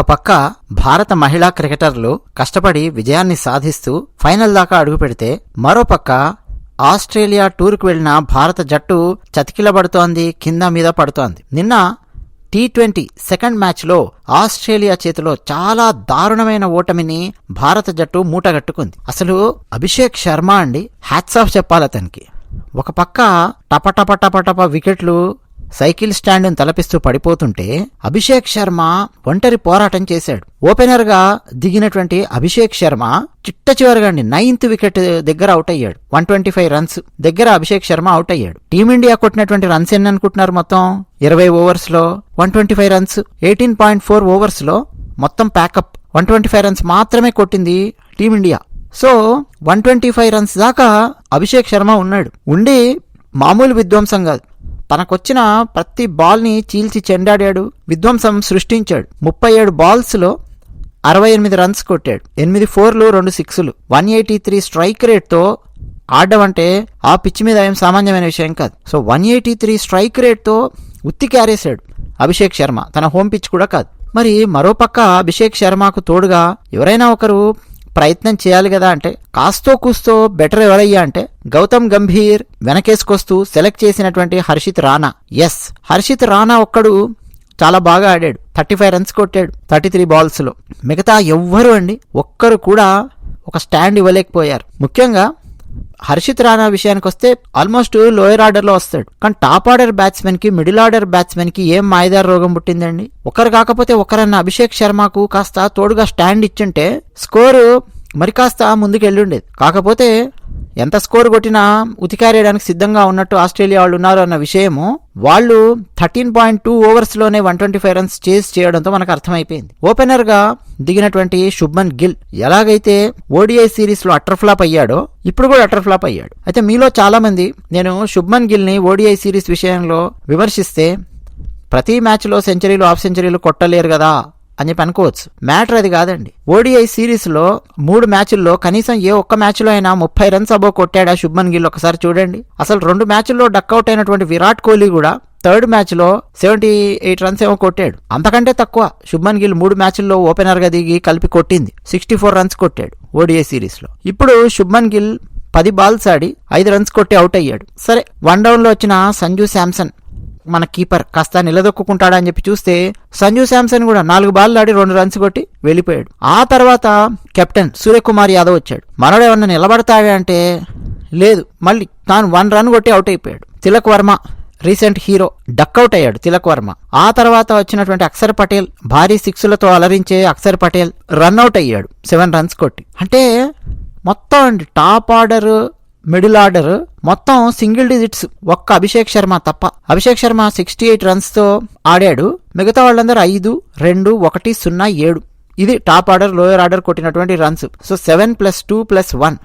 ఒక పక్క భారత మహిళా క్రికెటర్లు కష్టపడి విజయాన్ని సాధిస్తూ ఫైనల్ దాకా అడుగుపెడితే మరోపక్క ఆస్ట్రేలియా టూర్కు వెళ్ళిన భారత జట్టు చతికిలబడుతోంది కింద మీద పడుతోంది. నిన్న టీ ట్వంటీ సెకండ్ మ్యాచ్లో ఆస్ట్రేలియా చేతిలో చాలా దారుణమైన ఓటమిని భారత జట్టు మూటగట్టుకుంది. అసలు అభిషేక్ శర్మ అండి హ్యాట్స్ ఆఫ్ చెప్పాలి అతనికి. ఒక పక్క టప టప టప టప వికెట్లు సైకిల్ స్టాండ్ను తలపిస్తూ పడిపోతుంటే అభిషేక్ శర్మ ఒంటరి పోరాటం చేశాడు. ఓపెనర్గా దిగినటువంటి అభిషేక్ శర్మ చిట్ట చివరిగా నైన్త్ వికెట్ దగ్గర అవుట్ అయ్యాడు. వన్ ట్వంటీ ఫైవ్ రన్స్ దగ్గర అభిషేక్ శర్మ అవుట్ అయ్యాడు. టీమిండియా కొట్టినటువంటి రన్స్ ఎన్ని అనుకుంటున్నారు మొత్తం? ఇరవై ఓవర్స్లో one twenty five runs eighteen point four ఓవర్స్లో మొత్తం pack up. One twenty five runs మాత్రమే కొట్టింది team India. So one twenty five runs దాకా అభిషేక్ శర్మ ఉన్నాడు. ఉండి మామూలు విధ్వంసం కాదు. తనకొచ్చిన ప్రతి బాల్ని చీల్చి చెండాడాడు విధ్వంసం సృష్టించాడు. ముప్పై ఏడు బాల్స్లో అరవై ఎనిమిది రన్స్ కొట్టాడు. ఎనిమిది ఫోర్లు రెండు సిక్స్లు. వన్ ఎయిటీ త్రీ స్ట్రైక్ రేట్తో ఆడడం అంటే ఆ పిచ్ మీద ఏం సామాన్యమైన విషయం కాదు. So one eighty three strike రేట్తో ఉత్తి క్యారేశాడు అభిషేక్ శర్మ. తన హోమ్ పిచ్ కూడా కాదు. మరి మరోపక్క అభిషేక్ శర్మకు తోడుగా ఎవరైనా ఒకరు ప్రయత్నం చేయాలి కదా అంటే కాస్తో కూస్తో బెటర్ ఎవరయ్యా అంటే గౌతమ్ గంభీర్ వెనకేసుకొస్తూ సెలెక్ట్ చేసినటువంటి హర్షిత్ రాణా. ఎస్ హర్షిత్ రాణా ఒక్కడు చాలా బాగా ఆడాడు. థర్టీ ఫైవ్ రన్స్ కొట్టాడు థర్టీ త్రీ బాల్స్లో మిగతా ఎవ్వరు అండి ఒక్కరు కూడా ఒక స్టాండ్ ఇవ్వలేకపోయారు. ముఖ్యంగా హర్షిత్ రాణా విషయానికి వస్తే ఆల్మోస్ట్ లోయర్ ఆర్డర్లో వస్తాడు. కానీ టాప్ ఆర్డర్ బ్యాట్స్మెన్కి మిడిల్ ఆర్డర్ బ్యాట్స్మెన్కి ఏం మాయదార రోగం పుట్టిందండి? ఒకరు కాకపోతే ఒకరన్న అభిషేక్ శర్మకు కాస్త తోడుగా స్టాండ్ ఇచ్చుంటే స్కోరు మరి కాస్త ముందుకు వెళ్ళుండేది కాకపోతే ఎంత స్కోర్ కొట్టినా ఉతికారేయడానికి సిద్ధంగా ఉన్నట్టు ఆస్ట్రేలియా వాళ్ళు ఉన్నారు అన్న విషయము వాళ్ళు thirteen point two ఓవర్స్లోనే one twenty five runs chase చేయడంతో మనకు అర్థమైపోయింది. ఓపెనర్గా దిగినటువంటి శుభ్మన్ గిల్ ఎలాగైతే ఓడిఐ సిరీస్లో అట్టర్ ఫ్లాప్ అయ్యాడో ఇప్పుడు కూడా అట్టర్ ఫ్లాప్ అయ్యాడు. అయితే మీలో చాలామంది నేను శుభ్మన్ గిల్ని ఓడిఐ సిరీస్ విషయంలో విమర్శిస్తే ప్రతి మ్యాచ్లో సెంచరీలు హాఫ్ సెంచరీలు కొట్టలేరు కదా అని చెప్పి అనుకోవచ్చు. మ్యాటర్ అది కాదండి. ఓడిఐ సిరీస్లో మూడు మ్యాచ్ల్లో కనీసం ఏ ఒక్క మ్యాచ్లో అయినా ముప్పై రన్స్ అబో కొట్టాడా శుభ్మన్ గిల్ ఒకసారి చూడండి. అసలు రెండు మ్యాచ్ల్లో డక్అవుట్ అయినటువంటి విరాట్ కోహ్లీ కూడా థర్డ్ మ్యాచ్లో సెవెంటీ ఎయిట్ రన్స్ ఏమో కొట్టాడు. అంతకంటే తక్కువ శుభ్మన్ గిల్ మూడు మ్యాచ్ల్లో ఓపెనర్గా దిగి కలిపి కొట్టింది. సిక్స్టీ ఫోర్ రన్స్ కొట్టాడు ఓడిఐ సిరీస్లో. ఇప్పుడు శుభ్మన్ గిల్ పది బాల్స్ ఆడి ఐదు రన్స్ కొట్టి అవుట్ అయ్యాడు. సరే వన్ డౌన్లో వచ్చిన సంజు శాంసన్ మన కీపర్ కాస్త నిలదొక్కుంటాడా అని చెప్పి చూస్తే సంజు శాంసన్ కూడా నాలుగు బాల్ ఆడి రెండు రన్స్ కొట్టి వెళ్ళిపోయాడు. ఆ తర్వాత కెప్టెన్ సూర్యకుమార్ యాదవ్ వచ్చాడు. మనోడు ఏమన్నా నిలబడతాడా అంటే లేదు. మళ్ళీ తాను వన్ రన్ కొట్టి అవుట్ అయిపోయాడు. Tilak Varma recent hero duck out అయ్యాడు తిలక్ వర్మ. ఆ తర్వాత వచ్చినటువంటి అక్షర్ పటేల్ భారీ సిక్స్లతో అలరించే అక్షర్ పటేల్ రన్అట్ అయ్యాడు. సెవెన్ రన్స్ కొట్టి. అంటే మొత్తం అండి టాప్ ఆర్డర్ మిడిల్ ఆర్డర్ మొత్తం సింగిల్ డిజిట్స్ ఒక్క అభిషేక్ శర్మ తప్ప. అభిషేక్ శర్మ సిక్స్టీ ఎయిట్ రన్స్తో ఆడాడు. మిగతా వాళ్ళందరూ ఐదు రెండు ఒకటి సున్నా ఏడు. ఇది టాప్ ఆర్డర్ లోయర్ ఆర్డర్ కొట్టినటువంటి runs so seven plus two plus one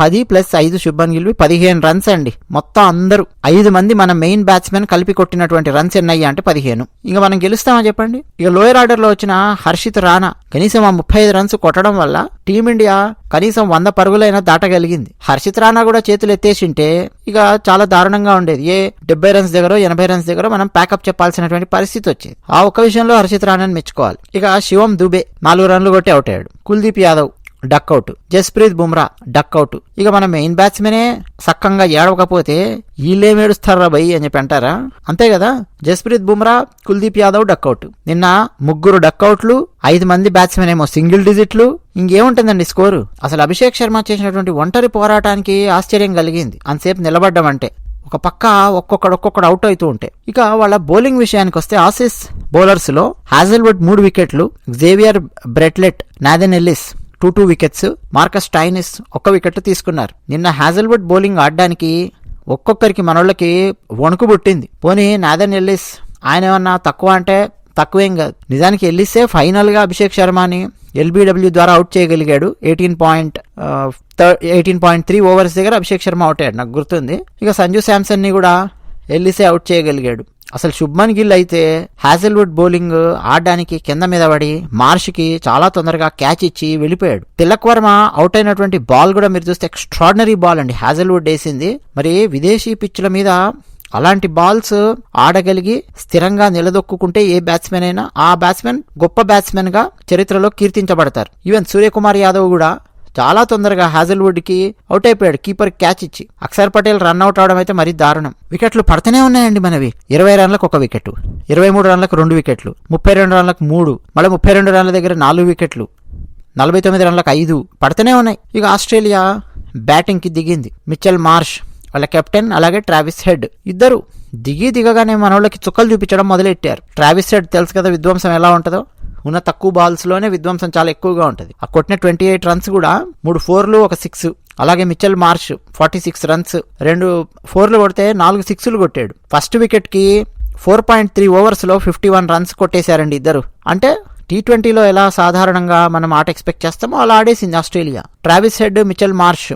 పది ప్లస్ ఐదు శుభన్ గిల్వి పదిహేను రన్స్ అండి. మొత్తం అందరూ ఐదు మంది మన మెయిన్ బ్యాట్స్మెన్ కలిపి కొట్టినటువంటి రన్స్ ఎన్నయ్యా అంటే పదిహేను. ఇంకా మనం గెలుస్తామా చెప్పండి? ఇక లోయర్ ఆర్డర్లో వచ్చిన హర్షిత్ రాణా కనీసం ఆ ముప్పై ఐదు రన్స్ కొట్టడం వల్ల టీమిండియా కనీసం వంద పరుగులైనా దాటగలిగింది. హర్షిత్ రాణా కూడా చేతులు ఎత్తేసింటే ఇక చాలా దారుణంగా ఉండేది. ఏ డెబ్బై రన్స్ దగ్గర ఎనభై రన్స్ దగ్గర మనం ప్యాకప్ చెప్పాల్సినటువంటి పరిస్థితి వచ్చేది. ఆ ఒక్క విషయంలో హర్షిత్ రాణాని మెచ్చుకోవాలి. ఇక శివం దుబే నాలుగు రన్లు కొట్టి అవుట్ అయ్యాడు. Kuldeep Yadav duck out Jasprit Bumrah duck out ఇక మన మెయిన్ బ్యాట్స్మెనే సక్కంగా ఏడవకపోతే వీళ్ళేం ఏడుస్తారా బై అని చెప్పి అంటారా? అంతే కదా? జస్ప్రీత్ బుమ్రా కుల్దీప్ యాదవ్ డక్అవుట్ నిన్న ముగ్గురు డక్అవుట్లు ఐదు మంది బ్యాట్స్మెన్ ఏమో సింగిల్ డిజిట్లు ఇంకేముంటుందండి స్కోరు అసలు అభిషేక్ శర్మ చేసినటువంటి ఒంటరి పోరాటానికి ఆశ్చర్యం కలిగింది. అంతసేపు నిలబడ్డం అంటే ఒక పక్క ఒక్కొక్కడు ఒక్కొక్కడు అవుట్ అవుతూ ఉంటే. ఇక వాళ్ళ బౌలింగ్ విషయానికి వస్తే ఆసిస్ బౌలర్స్లో హాజల్వుడ్ మూడు వికెట్లు Xavier Bartlett Nathan Ellis two two wickets Marcus Stoinis ఒక్క వికెట్ తీసుకున్నారు. నిన్న హ్యాజల్వుడ్ బౌలింగ్ ఆడడానికి ఒక్కొక్కరికి మనోళ్ళకి వణుకు పుట్టింది. పోనీ నాదన్ ఎల్లిస్ ఆయన ఏమన్నా తక్కువ అంటే తక్కువేం కాదు. నిజానికి ఎల్లిసే ఫైనల్గా అభిషేక్ శర్మని ఎల్బీడబ్ల్యూ ద్వారా అవుట్ చేయగలిగాడు. Eighteen point eighteen point three overs దగ్గర అభిషేక్ శర్మ అవుట్ అయ్యాడు. నాకు గుర్తుంది. ఇక సంజు శాంసన్ని కూడా ఎల్లిసే అవుట్ చేయగలిగాడు. అసలు శుభ్మన్ గిల్ అయితే హ్యాజల్వుడ్ బౌలింగ్ ఆడడానికి కింద మీద పడి మార్ష్కి చాలా తొందరగా క్యాచ్ ఇచ్చి వెళ్ళిపోయాడు. తిలక్ వర్మ అవుట్ అయినటువంటి బాల్ కూడా మీరు చూస్తే ఎక్స్ట్రాడినరీ బాల్ అండి. హ్యాజల్వుడ్ వేసింది. మరి విదేశీ పిచ్ల మీద అలాంటి బాల్స్ ఆడగలిగి స్థిరంగా నిలదొక్కుంటే ఏ బ్యాట్స్మెన్ అయినా ఆ బ్యాట్స్మెన్ గొప్ప బ్యాట్స్మెన్గా చరిత్రలో కీర్తించబడతారు. ఈవెన్ సూర్యకుమార్ యాదవ్ కూడా చాలా తొందరగా హాజల్వుడ్కి అవుట్ అయిపోయాడు. కీపర్ క్యాచ్ ఇచ్చి. అక్షర్ పటేల్ రన్ అవుట్ అవడం అయితే మరీ దారుణం. వికెట్లు పడుతూనే ఉన్నాయండి మనవి. ఇరవై రన్లకు ఒక వికెట్ ఇరవై మూడు రన్లకు రెండు వికెట్లు ముప్పై రెండు రన్లకు మూడు మళ్ళీ ముప్పై రెండు రన్ల దగ్గర నాలుగు వికెట్లు నలభై తొమ్మిది రన్లకు ఐదు పడుతూనే ఉన్నాయి. ఇక ఆస్ట్రేలియా బ్యాటింగ్కి దిగింది. మిచెల్ మార్ష్ వాళ్ళ కెప్టెన్ అలాగే ట్రావిస్ హెడ్ ఇద్దరు దిగి దిగగానే మనోళ్ళకి చుక్కలు చూపించడం మొదలెట్టారు. ట్రావిస్ హెడ్ తెలుసు కదా విధ్వంసం ఎలా ఉంటుందో? ఉన్న తక్కువ బాల్స్లోనే విధ్వంసం చాలా ఎక్కువగా ఉంటుంది. ఆ కొట్టిన ట్వంటీ ఎయిట్ రన్స్ కూడా మూడు ఫోర్లు ఒక సిక్స్ అలాగే Mitchell Marsh forty six runs రెండు ఫోర్లు కొడితే నాలుగు సిక్స్లు కొట్టాడు. ఫస్ట్ వికెట్కి ఫోర్ పాయింట్ త్రీ ఓవర్స్లో ఫిఫ్టీ వన్ రన్స్ కొట్టేశారండి ఇద్దరు. అంటే టీ ట్వంటీలో ఎలా సాధారణంగా మనం ఆట ఎక్స్పెక్ట్ చేస్తామో అలా ఆడేసింది Australia. Travis Head Mitchell Marsh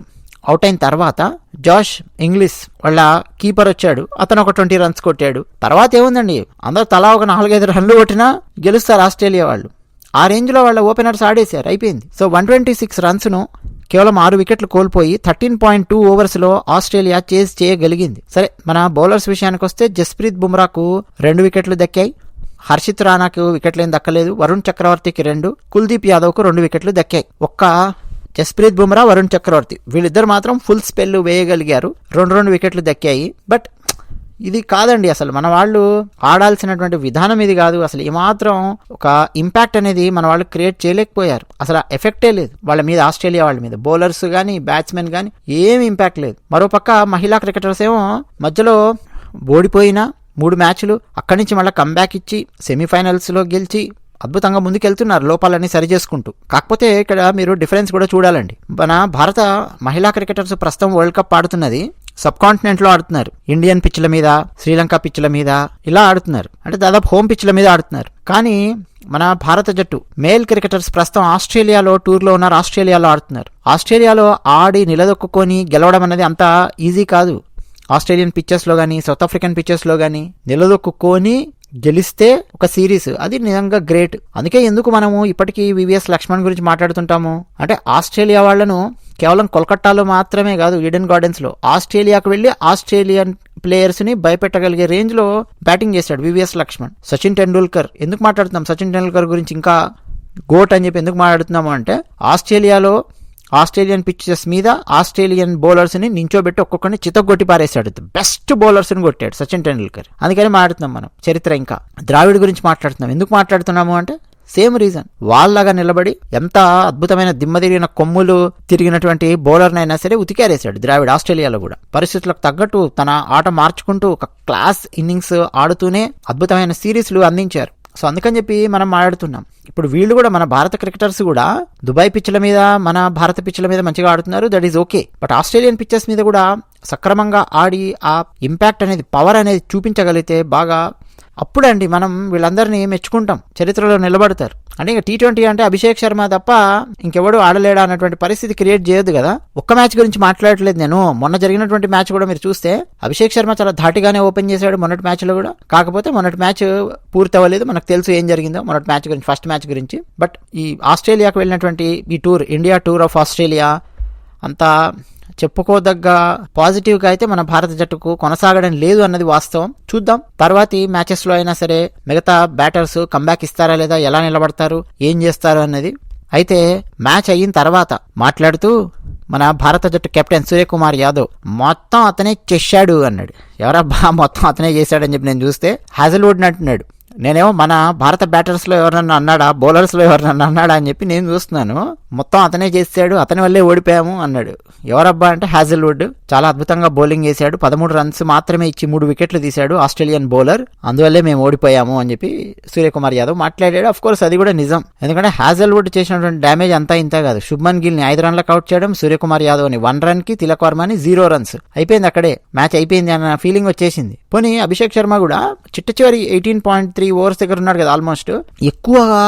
out అయిన తర్వాత జాష్ ఇంగ్లీష్ వాళ్ళ కీపర్ వచ్చాడు. అతను ఒక ట్వంటీ రన్స్ కొట్టాడు. తర్వాత ఏముందండి? అందరూ తలా ఒక నాలుగైదు రన్లు కొట్టినా గెలుస్తారు ఆస్ట్రేలియా వాళ్ళు. ఆ రేంజ్లో వాళ్ళ ఓపెనర్స్ ఆడేశారు. అయిపోయింది. సో వన్ ట్వంటీ సిక్స్ రన్స్ను కేవలం ఆరు వికెట్లు కోల్పోయి థర్టీన్ పాయింట్ టూ ఓవర్స్లో ఆస్ట్రేలియా చేజ్ చేయగలిగింది. సరే మన బౌలర్స్ విషయానికి వస్తే జస్ప్రీత్ బుమ్రాకు రెండు వికెట్లు దక్కాయి. హర్షిత్ రానాకు వికెట్లు ఏం దక్కలేదు. వరుణ్ చక్రవర్తికి రెండు. కుల్దీప్ యాదవ్కు రెండు వికెట్లు దక్కాయి. ఒక్క జస్ప్రీత్ బుమ్రా వరుణ్ చక్రవర్తి. వీళ్ళిద్దరు మాత్రం ఫుల్ స్పెల్ వేయగలిగారు. రెండు రెండు వికెట్లు దక్కాయి. బట్ ఇది కాదండి అసలు. మన వాళ్ళు ఆడాల్సినటువంటి విధానం ఇది కాదు. అసలు ఏమాత్రం ఒక ఇంపాక్ట్ అనేది మన వాళ్ళు క్రియేట్ చేయలేకపోయారు. అసలు ఎఫెక్టే లేదు. వాళ్ళ మీద ఆస్ట్రేలియా వాళ్ళ మీద. బౌలర్స్ కానీ బ్యాట్స్మెన్ కానీ ఏమి ఇంపాక్ట్ లేదు. మరోపక్క మహిళా క్రికెటర్స్ ఏమో మధ్యలో ఓడిపోయినా మూడు మ్యాచ్లు అక్కడి నుంచి మళ్ళీ కంబ్యాక్ ఇచ్చి సెమీఫైనల్స్లో గెలిచి అద్భుతంగా ముందుకెళ్తున్నారు లోపాలన్నీ సరి చేసుకుంటూ కాకపోతే ఇక్కడ మీరు డిఫరెన్స్ కూడా చూడాలండి. మన భారత మహిళా క్రికెటర్స్ ప్రస్తుతం వరల్డ్ కప్ ఆడుతున్నది. సబ్ కాంటినెంట్లో ఆడుతున్నారు. ఇండియన్ పిచ్ల మీద శ్రీలంక పిచ్ల మీద ఇలా ఆడుతున్నారు. అంటే దాదాపు హోమ్ పిచ్ల మీద ఆడుతున్నారు. కానీ మన భారత జట్టు మేల్ క్రికెటర్స్ ప్రస్తుతం ఆస్ట్రేలియాలో టూర్లో ఉన్నారు ఆస్ట్రేలియాలో ఆడుతున్నారు. ఆస్ట్రేలియాలో ఆడి నిలదొక్కుని గెలవడం అనేది అంత ఈజీ కాదు. ఆస్ట్రేలియన్ పిక్చర్స్లో కానీ సౌత్ ఆఫ్రికన్ పిక్చర్స్లో కానీ నిలదొక్కుని గెలిస్తే ఒక సిరీస్. అది నిజంగా గ్రేట్. అందుకే ఎందుకు మనము ఇప్పటికీ వివిఎస్ లక్ష్మణ్ గురించి మాట్లాడుతుంటాము? అంటే ఆస్ట్రేలియా వాళ్ళను కేవలం కోల్కట్టాలో మాత్రమే కాదు ఈడెన్ గార్డెన్స్లో ఆస్ట్రేలియాకు వెళ్ళి ఆస్ట్రేలియన్ ప్లేయర్స్ని భయపెట్టగలిగే రేంజ్లో బ్యాటింగ్ చేశాడు వివిఎస్ లక్ష్మణ్. సచిన్ టెండూల్కర్. ఎందుకు మాట్లాడుతున్నాం? సచిన్ టెండూల్కర్ గురించి ఇంకా గోట్ అని చెప్పి ఎందుకు మాట్లాడుతున్నాము అంటే ఆస్ట్రేలియాలో ఆస్ట్రేలియన్ పిచ్చెస్ మీద ఆస్ట్రేలియన్ బౌలర్స్ని నించోబెట్టి ఒక్కొక్కరిని చితగొట్టి పారేశాడు. బెస్ట్ బౌలర్స్ని కొట్టాడు సచిన్ టెండూల్కర్. అందుకని మాట్లాడుతున్నాం మనం. చరిత్ర ఇంకా. ద్రావిడ్ గురించి మాట్లాడుతున్నాం. ఎందుకు మాట్లాడుతున్నాము అంటే సేమ్ రీజన్ వాళ్ళగా నిలబడి ఎంత అద్భుతమైన దిమ్మ తిరిగిన కొమ్ములు తిరిగినటువంటి బౌలర్నైనా సరే ఉతికారేశాడు ద్రావిడ్ ఆస్ట్రేలియాలో కూడా. పరిస్థితులకు తగ్గట్టు తన ఆట మార్చుకుంటూ ఒక క్లాస్ ఇన్నింగ్స్ ఆడుతూనే అద్భుతమైన సిరీస్లు అందించారు. సో అందుకని చెప్పి మనం మాట్లాడుతున్నాం. ఇప్పుడు వీళ్ళు కూడా మన భారత క్రికెటర్స్ కూడా దుబాయ్ పిచ్ల మీద మన భారత పిచ్ల మీద మంచిగా ఆడుతున్నారు. That is okay but Australian pitches మీద కూడా సక్రమంగా ఆడి ఆ ఇంపాక్ట్ అనేది పవర్ అనేది చూపించగలిగితే బాగా అప్పుడండి మనం వీళ్ళందరినీ మెచ్చుకుంటాం చరిత్రలో నిలబడతారు. అంటే ఇంకా టీ ట్వంటీ అంటే అభిషేక్ శర్మ తప్ప ఇంకెవడు ఆడలేడా అన్నటువంటి పరిస్థితి క్రియేట్ చేయొద్దు కదా. ఒక్క మ్యాచ్ గురించి మాట్లాడట్లేదు నేను. మొన్న జరిగినటువంటి మ్యాచ్ కూడా మీరు చూస్తే అభిషేక్ శర్మ చాలా ధాటిగానే ఓపెన్ చేశాడు మొన్నటి మ్యాచ్లో కూడా. కాకపోతే మొన్నటి మ్యాచ్ పూర్తి అవ్వలేదు మనకు తెలుసు ఏం జరిగిందో మొన్నటి మ్యాచ్ గురించి ఫస్ట్ మ్యాచ్ గురించి. బట్ ఈ ఆస్ట్రేలియాకు వెళ్ళినటువంటి ఈ tour India tour of Australia అంతా చెప్పుకోదగ్గ పాజిటివ్గా అయితే మన భారత జట్టుకు కొనసాగడం లేదు అన్నది వాస్తవం. చూద్దాం. తర్వాతి మ్యాచెస్లో అయినా సరే మిగతా బ్యాటర్స్ కంబ్యాక్ ఇస్తారా లేదా ఎలా నిలబడతారు ఏం చేస్తారు అన్నది. అయితే మ్యాచ్ అయిన తర్వాత మాట్లాడుతూ మన భారత జట్టు కెప్టెన్ సూర్యకుమార్ యాదవ్ మొత్తం అతనే చేశాడు అన్నాడు. ఎవరబ్బా మొత్తం అతనే చేశాడని చెప్పి నేను చూస్తే హాజల్వుడ్ అంటున్నాడు నేనేమో మన భారత బ్యాటర్స్లో ఎవరన్నా అన్నాడా? బౌలర్స్లో ఎవరన్నా అన్నాడా అని చెప్పి నేను చూస్తున్నాను. మొత్తం అతనే చేశాడు అతని వల్లే ఓడిపోయాము అన్నాడు. ఎవరబ్బా అంటే హ్యాజిల్వుడ్ చాలా అద్భుతంగా బౌలింగ్ చేశాడు. పదమూడు రన్స్ మాత్రమే ఇచ్చి మూడు వికెట్లు తీశాడు ఆస్ట్రేలియన్ బౌలర్ అందువల్లే మేము ఓడిపోయాము అని చెప్పి సూర్యకుమార్ యాదవ్ మాట్లాడాడు. అఫ్ కోర్స్ అది కూడా నిజం. ఎందుకంటే హ్యాజిల్వుడ్ చేసినటువంటి డ్యామేజ్ అంతా ఇంత కాదు. శుభ్మన్ గిల్ని ఐదు రన్లకు అవుట్ చేయడం సూర్యకుమార్ యాదవ్ వన్ రన్కి తిలక్ వర్మని జీరో రన్స్ అయిపోయింది అక్కడే. మ్యాచ్ అయిపోయింది అన్న ఫీలింగ్ వచ్చేసింది. పోనీ అభిషేక్ శర్మ కూడా చిట్ట చివరి ఎయిటీన్ పాయింట్ త్రీ ఓవర్స్ దగ్గర ఉన్నాడు కదా ఆల్మోస్ట్ ఎక్కువగా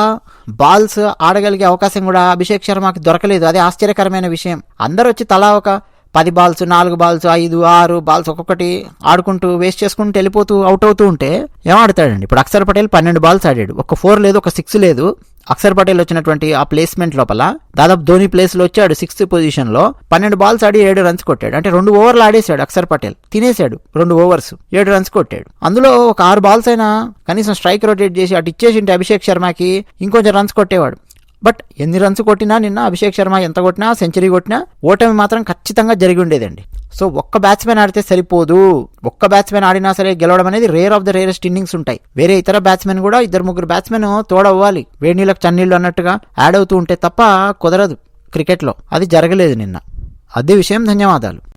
బాల్స్ ఆడగలిగే అవకాశం కూడా అభిషేక్ శర్మకి దొరకలేదు. అదే ఆశ్చర్యకరమైన విషయం. అందరు వచ్చి తలా ఒక పది బాల్స్ నాలుగు బాల్స్ ఐదు ఆరు బాల్స్ ఒక్కొక్కటి ఆడుకుంటూ వేస్ట్ చేసుకుంటూ వెళ్ళిపోతూ అవుట్ అవుతూ ఉంటే ఏం ఆడతాడండి? ఇప్పుడు అక్షర్ పటేల్ పన్నెండు బాల్స్ ఆడాడు. ఒక ఫోర్ లేదు ఒక సిక్స్ లేదు. అక్షర్ పటేల్ వచ్చినటువంటి ఆ ప్లేస్మెంట్ లోపల దాదాపు ధోని ప్లేస్లో వచ్చాడు సిక్స్త్ పొజిషన్లో. పన్నెండు బాల్స్ ఆడి ఏడు రన్స్ కొట్టాడు. అంటే రెండు ఓవర్లు ఆడేశాడు అక్షర్ పటేల్. తినేశాడు రెండు ఓవర్స్ ఏడు రన్స్ కొట్టాడు. అందులో ఒక ఆరు బాల్స్ అయినా కనీసం స్ట్రైక్ రొటేట్ చేసి అటు ఇచ్చేసింటే అభిషేక్ శర్మకి ఇంకొంచెం రన్స్ కొట్టేవాడు. బట్ ఎన్ని రన్స్ కొట్టినా నిన్న అభిషేక్ శర్మ ఎంత కొట్టినా సెంచరీ కొట్టినా ఓటమి మాత్రం ఖచ్చితంగా జరిగి ఉండేదండి. సో ఒక్క బ్యాట్స్మెన్ ఆడితే సరిపోదు. ఒక్క బ్యాట్స్మెన్ ఆడినా సరే గెలవడం అనేది rare of the rarest innings ఉంటాయి. వేరే ఇతర బ్యాట్స్మెన్ కూడా ఇద్దరు ముగ్గురు బ్యాట్స్మెన్ తోడవ్వాలి. వేడి నీళ్ళకి చన్నీళ్ళు అన్నట్టుగా యాడ్ అవుతూ ఉంటే తప్ప కుదరదు క్రికెట్లో. అది జరగలేదు నిన్న. అదే విషయం ధన్యవాదాలు.